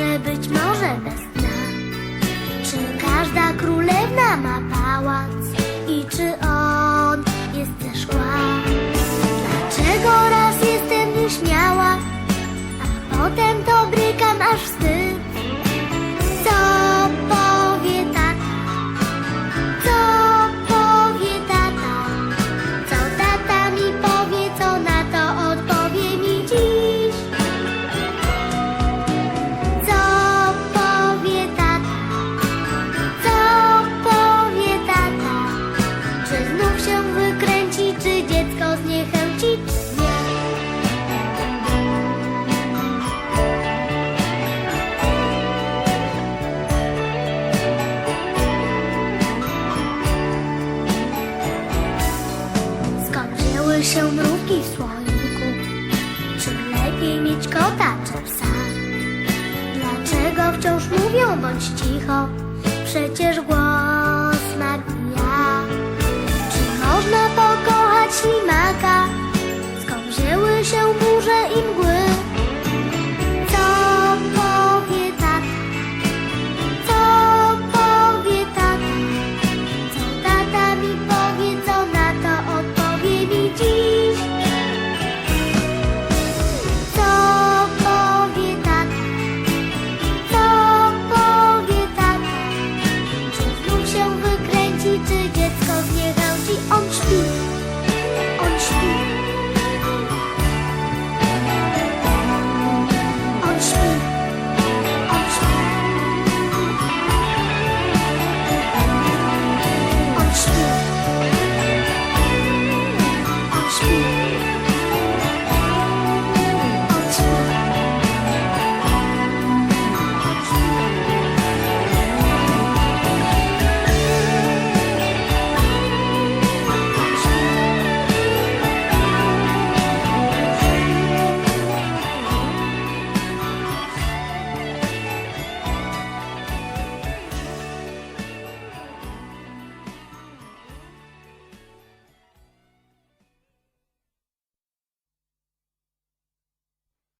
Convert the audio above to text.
może, być może bez dna. Czy każda królewna ma pałac i czy ona Liczą się mrówki w słoiku Czy lepiej mieć kota czy psa? Dlaczego wciąż mówią bądź cicho? Przecież głos nabija Czy można pokochać ślimaka? Skąd wzięły się burze i mgły? Co powie tata? Co tata mi?